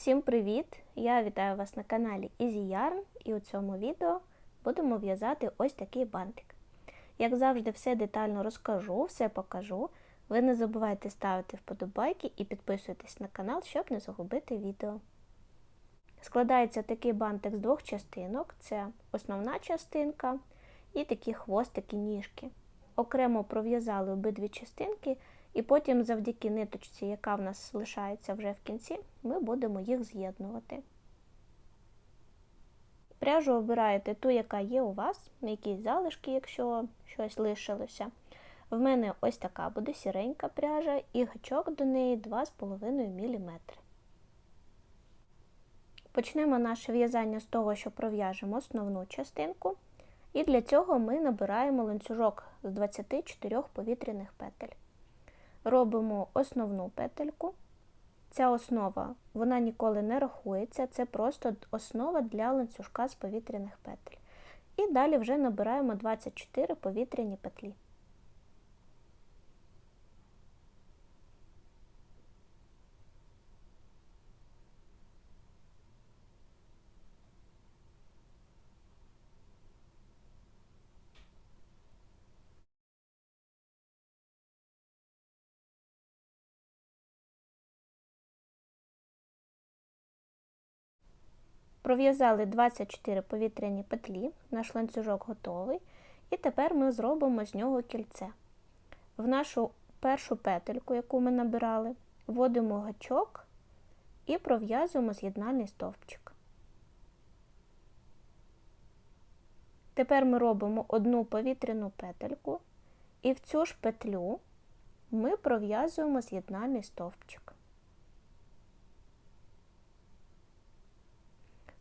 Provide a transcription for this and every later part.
Всім привіт! Я вітаю вас на каналі Easy Yarn і у цьому відео будемо в'язати ось такий бантик. Як завжди, все детально розкажу, все покажу. Ви не забувайте ставити вподобайки і підписуйтесь на канал, щоб не загубити відео. Складається такий бантик з двох частинок: це основна частинка і такі хвостики ніжки. Окремо пров'язали обидві частинки. І потім, завдяки ниточці, яка в нас лишається вже в кінці, ми будемо їх з'єднувати. Пряжу обираєте ту, яка є у вас, якісь залишки, якщо щось лишилося. В мене ось така буде сіренька пряжа і гачок до неї 2,5 мм. Почнемо наше в'язання з того, що пров'яжемо основну частинку. І для цього ми набираємо ланцюжок з 24 повітряних петель робимо основну петельку. Ця основа вона ніколи не рахується, це просто основа для ланцюжка з повітряних петель. І далі вже набираємо 24 повітряні петлі. Пров'язали 24 повітряні петлі, наш ланцюжок готовий. І тепер ми зробимо з нього кільце. В нашу першу петельку, яку ми набирали, вводимо гачок і пров'язуємо з'єднальний стовпчик. Тепер ми робимо одну повітряну петельку, і в цю ж петлю ми пров'язуємо з'єднальний стовпчик.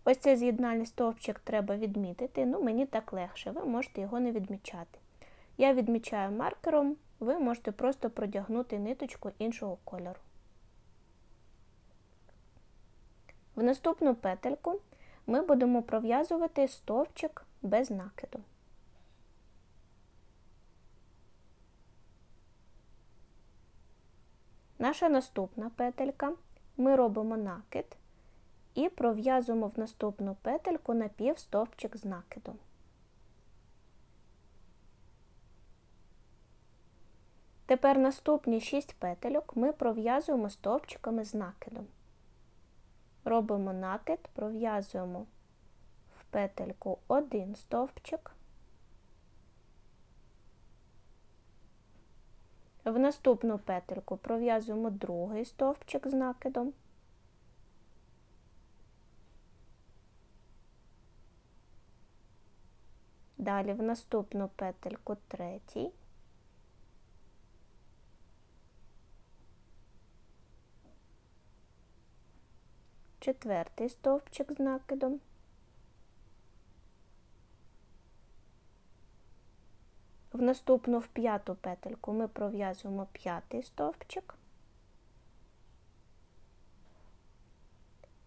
Ось цей з'єднальний стовпчик треба відмітити, ну мені так легше, ви можете його не відмічати. Я відмічаю маркером, ви можете просто продягнути ниточку іншого кольору. В наступну петельку ми будемо пров'язувати стовпчик без накиду. Наша наступна петелька ми робимо накид і пров'язуємо в наступну петельку напів стовпчик з накидом. Тепер наступні 6 петельок ми пров'язуємо стовпчиками з накидом. Робимо накид, пров'язуємо в петельку один стовпчик. В наступну петельку пров'язуємо другий стовпчик з накидом. Далі в наступну петельку третій. Четвертий стовпчик з накидом. В наступну в п'яту петельку ми пров'язуємо п'ятий стовпчик.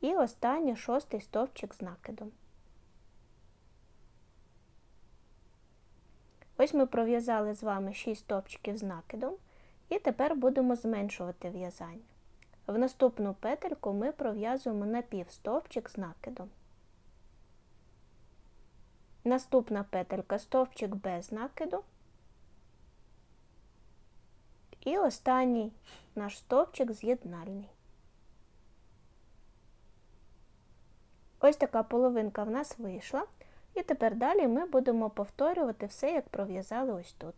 І останній шостий стовпчик з накидом. Ось ми пров'язали з вами 6 стовпчиків з накидом, і тепер будемо зменшувати в'язання. В наступну петельку ми пров'язуємо напівстовпчик з накидом. Наступна петелька стовпчик без накиду. І останній наш стовпчик з'єднальний. Ось така половинка в нас вийшла. І тепер далі ми будемо повторювати все, як пров'язали ось тут.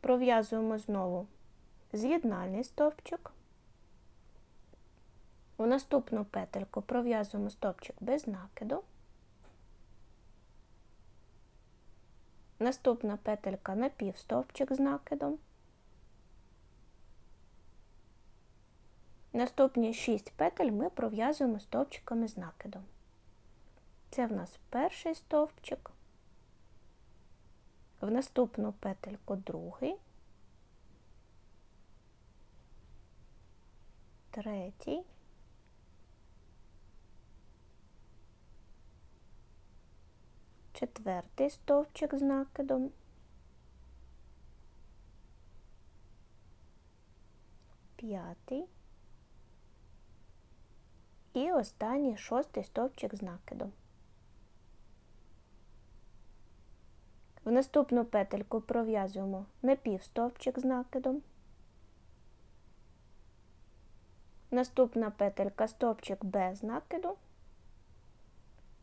Пров'язуємо знову з'єднальний стовпчик. У наступну петельку пров'язуємо стовпчик без накиду. Наступна петелька напівстовпчик з накидом. Наступні 6 петель ми пров'язуємо стовпчиками з накидом. Це в нас перший стовпчик, в наступну петельку другий, третій, четвертий стовпчик з накидом, п'ятий, і останній шостий стовпчик з накидом. В наступну петельку пров'язуємо напівстовпчик з накидом. Наступна петелька стовпчик без накиду.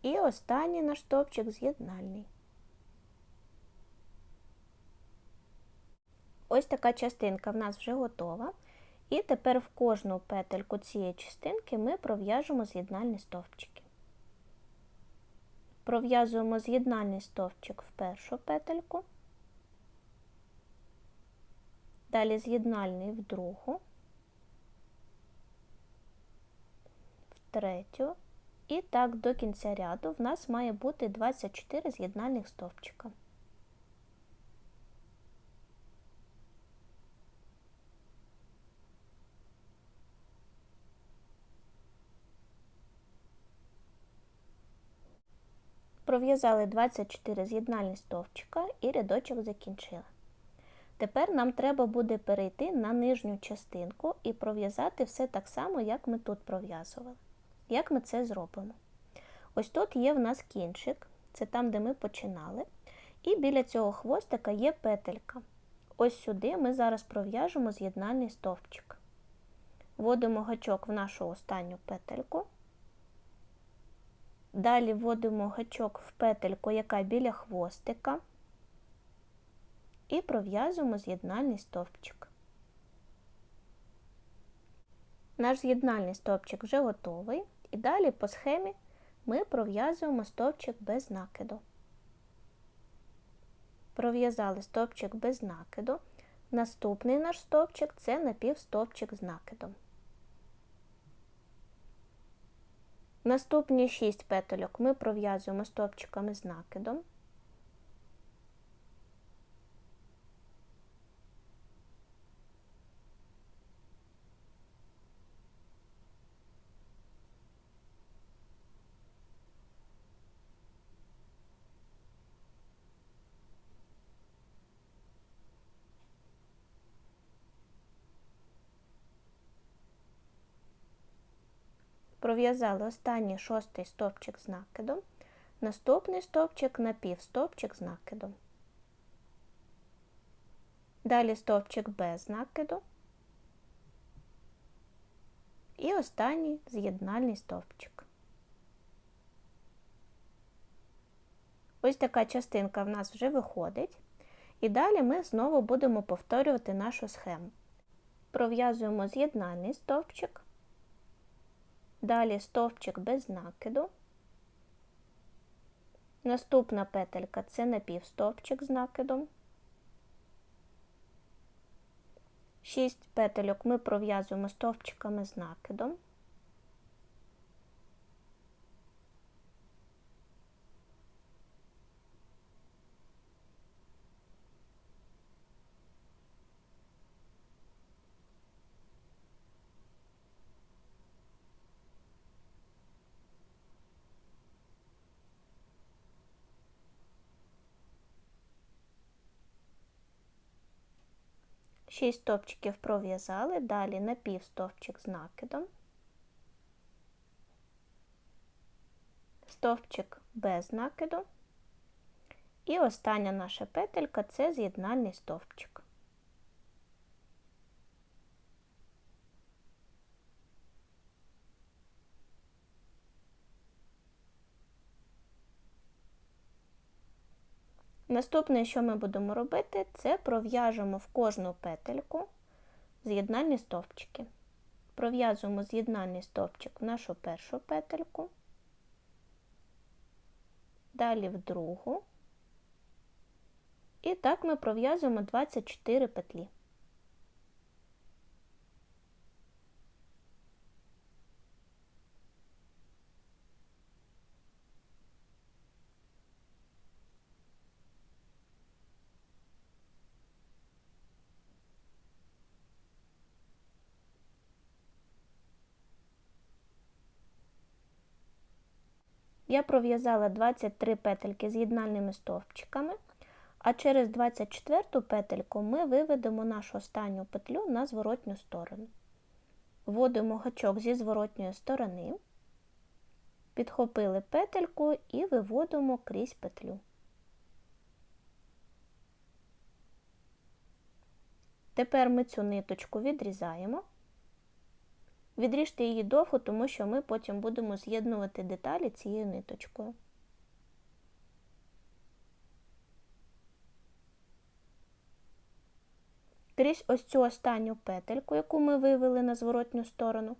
І останній наш стовпчик з'єднальний. Ось така частинка в нас вже готова. І тепер в кожну петельку цієї частинки ми пров'яжемо з'єднальні стовпчики. Пров'язуємо з'єднальний стовпчик в першу петельку, далі з'єднальний в другу, в третю. І так до кінця ряду в нас має бути 24 з'єднальних стовпчика. Пров'язали 24 з'єднальні стовпчика і рядочок закінчили. Тепер нам треба буде перейти на нижню частинку і пров'язати все так само, як ми тут пров'язували. Як ми це зробимо? Ось тут є в нас кінчик, це там, де ми починали. І біля цього хвостика є петелька. Ось сюди ми зараз пров'яжемо з'єднальний стовпчик. Вводимо гачок в нашу останню петельку. Далі вводимо гачок в петельку, яка біля хвостика, і пров'язуємо з'єднальний стовпчик. Наш з'єднальний стовпчик вже готовий, і далі по схемі ми пров'язуємо стовпчик без накиду. Пров'язали стовпчик без накиду. Наступний наш стовпчик це напівстовпчик з накидом. Наступні 6 петельок ми пров'язуємо стовпчиками з накидом. Пров'язали останній шостий стовпчик з накидом, наступний стовпчик напівстовпчик з накидом. Далі стовпчик без накиду. І останній з'єднальний стовпчик. Ось така частинка в нас вже виходить. І далі ми знову будемо повторювати нашу схему. Пров'язуємо з'єднальний стовпчик. Далі стовпчик без накиду. Наступна петелька це напівстовпчик з накидом. Шість петельок ми пров'язуємо стовпчиками з накидом. 6 стовпчиків пров'язали, далі напівстовпчик з накидом, стовпчик без накиду. І остання наша петелька це з'єднальний стовпчик. Наступне, що ми будемо робити, це пров'яжемо в кожну петельку з'єднальні стовпчики. Пров'язуємо з'єднальний стовпчик в нашу першу петельку, далі в другу. І так ми пров'язуємо 24 петлі. Я пров'язала 23 петельки з'єднальними стовпчиками, а через 24 петельку ми виведемо нашу останню петлю на зворотню сторону. Вводимо гачок зі зворотньої сторони, Підхопили петельку і виводимо крізь петлю. Тепер ми цю ниточку відрізаємо. Відріжте її довго, тому що ми потім будемо з'єднувати деталі цією ниточкою. Крізь ось цю останню петельку, яку ми вивели на зворотню сторону,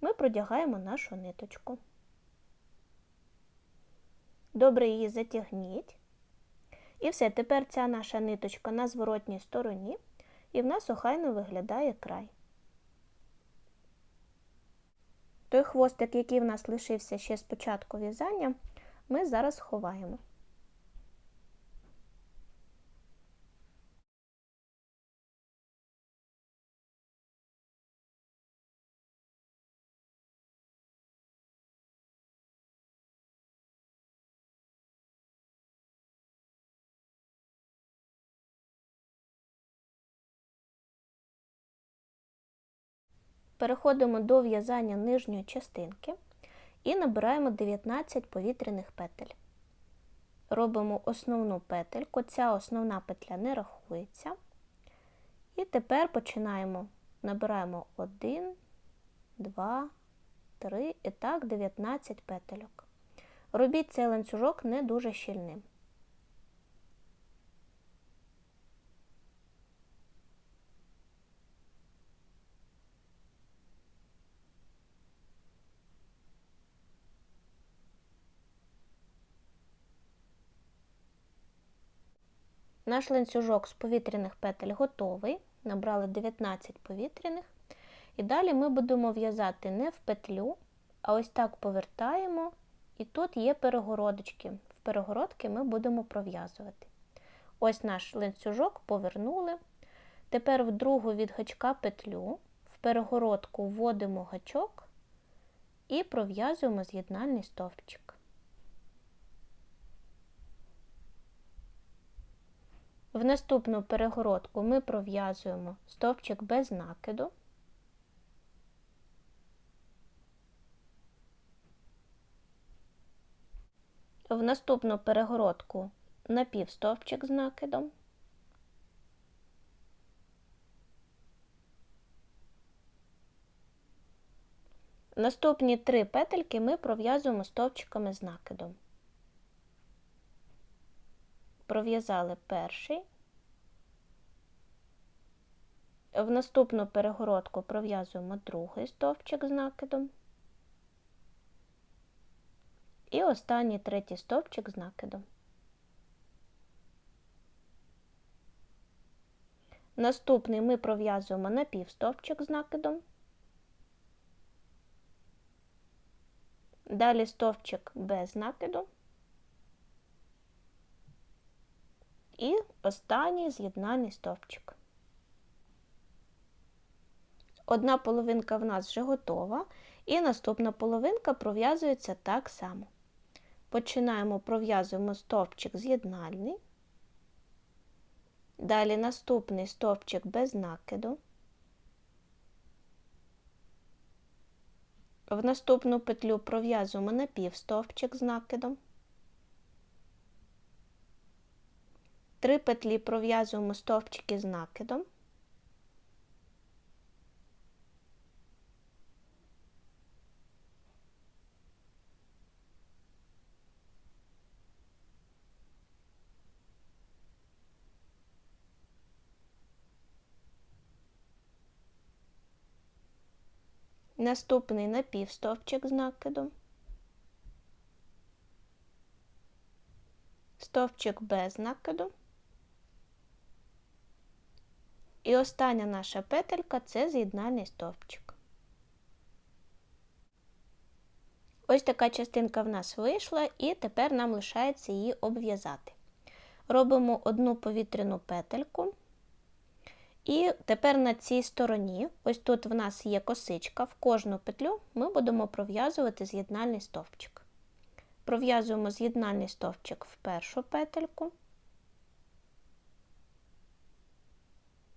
ми продягаємо нашу ниточку. Добре її затягніть. І все, тепер ця наша ниточка на зворотній стороні, і в нас охайно виглядає край. Той хвостик, який в нас лишився ще з початку в'язання, ми зараз ховаємо. Переходимо до в'язання нижньої частинки і набираємо 19 повітряних петель. Робимо основну петельку, ця основна петля не рахується. І тепер починаємо, набираємо 1, 2, 3 і так 19 петельок. Робіть цей ланцюжок не дуже щільним. Наш ланцюжок з повітряних петель готовий. Набрали 19 повітряних. І далі ми будемо в'язати не в петлю, а ось так повертаємо, і тут є перегородочки. В перегородки ми будемо пров'язувати. Ось наш ланцюжок повернули. Тепер в другу від гачка петлю, в перегородку вводимо гачок і пров'язуємо з'єднальний стовпчик. В наступну перегородку ми пров'язуємо стовпчик без накиду. В наступну перегородку напівстовпчик з накидом. Наступні три петельки ми пров'язуємо стовпчиками з накидом пров'язали перший, в наступну перегородку пров'язуємо другий стовпчик з накидом. І останній третій стовпчик з накидом. Наступний ми пров'язуємо напівстовпчик з накидом. Далі стовпчик без накиду. І останній з'єднальний стовпчик. Одна половинка в нас вже готова, і наступна половинка пров'язується так само. Починаємо пров'язуємо стовпчик з'єднальний, далі наступний стовпчик без накиду. В наступну петлю пров'язуємо напівстовпчик з накидом. Три петлі пров'язуємо стовпчики з накидом. Наступний напівстовпчик з накидом, стовпчик без накиду. І остання наша петелька це з'єднальний стовпчик. Ось така частинка в нас вийшла, і тепер нам лишається її обв'язати. Робимо одну повітряну петельку. І тепер на цій стороні, ось тут в нас є косичка, в кожну петлю ми будемо пров'язувати з'єднальний стовпчик. Пров'язуємо з'єднальний стовпчик в першу петельку.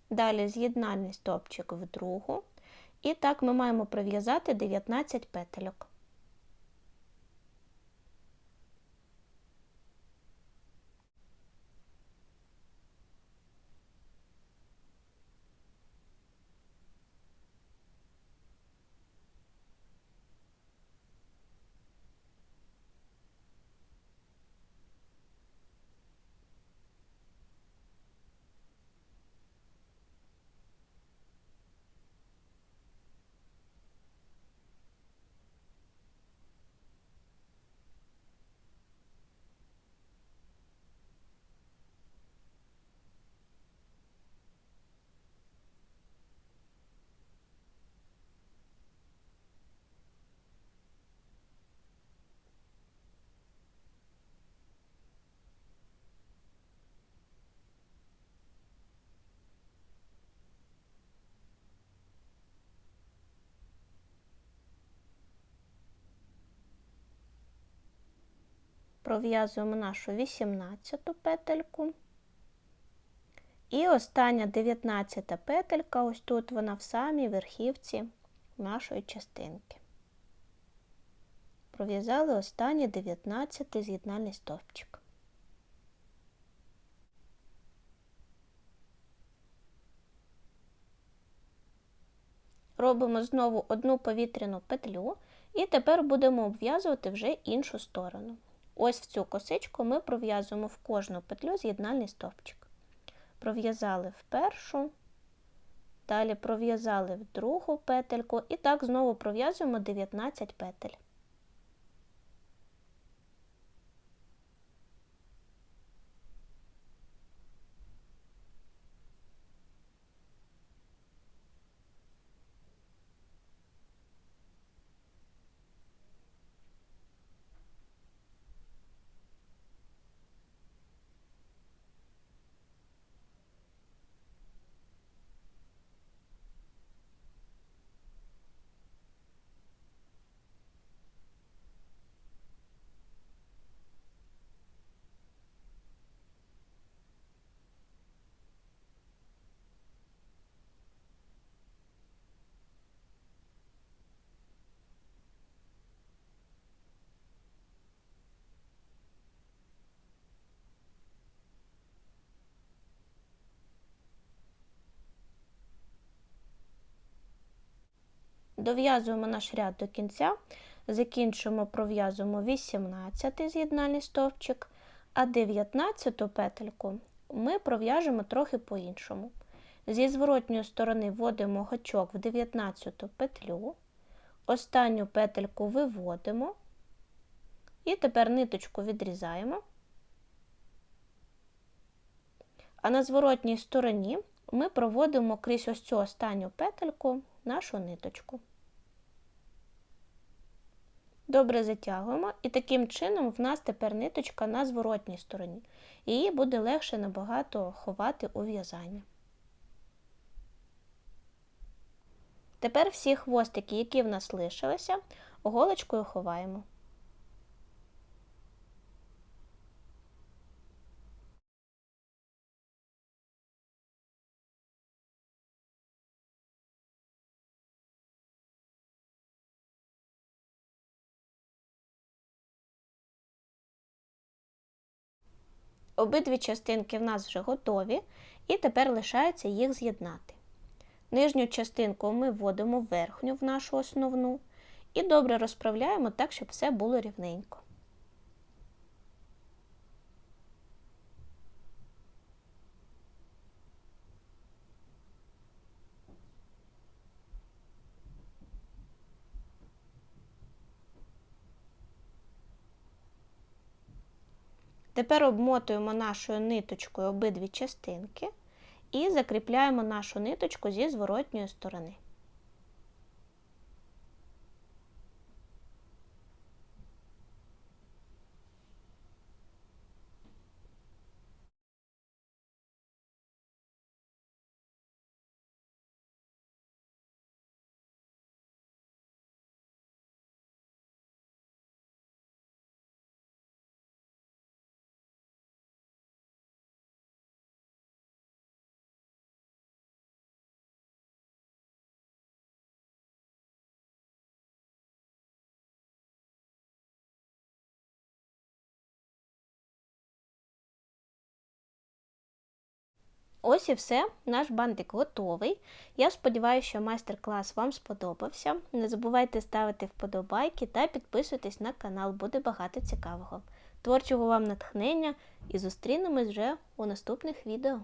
Далі з'єднальний стовпчик в другу. І так ми маємо пров'язати 19 петельок. Пров'язуємо нашу 18 петельку. І остання 19 петелька, ось тут вона в самій верхівці нашої частинки. Пров'язали останній 19 з'єднальний стовпчик. Робимо знову одну повітряну петлю, і тепер будемо обв'язувати вже іншу сторону. Ось в цю косичку ми пров'язуємо в кожну петлю з'єднальний стовпчик. Пров'язали в першу, далі пров'язали в другу петельку і так знову пров'язуємо 19 петель. Дов'язуємо наш ряд до кінця, закінчуємо, пров'язуємо 18 з'єднальний стовпчик, а 19 петельку ми пров'яжемо трохи по-іншому. Зі зворотньої сторони вводимо гачок в 19 петлю, останню петельку виводимо, і тепер ниточку відрізаємо. А на зворотній стороні ми проводимо крізь ось цю останню петельку нашу ниточку. Добре затягуємо, і таким чином в нас тепер ниточка на зворотній стороні. Її буде легше набагато ховати у в'язання. Тепер всі хвостики, які в нас лишилися, голочкою ховаємо. Обидві частинки в нас вже готові, і тепер лишається їх з'єднати. Нижню частинку ми вводимо верхню в нашу основну і добре розправляємо так, щоб все було рівненько. Тепер обмотуємо нашою ниточкою обидві частинки і закріпляємо нашу ниточку зі зворотньої сторони. Ось і все, наш бантик готовий. Я сподіваюся, що майстер-клас вам сподобався. Не забувайте ставити вподобайки та підписуйтесь на канал, буде багато цікавого. Творчого вам натхнення і зустрінемось вже у наступних відео.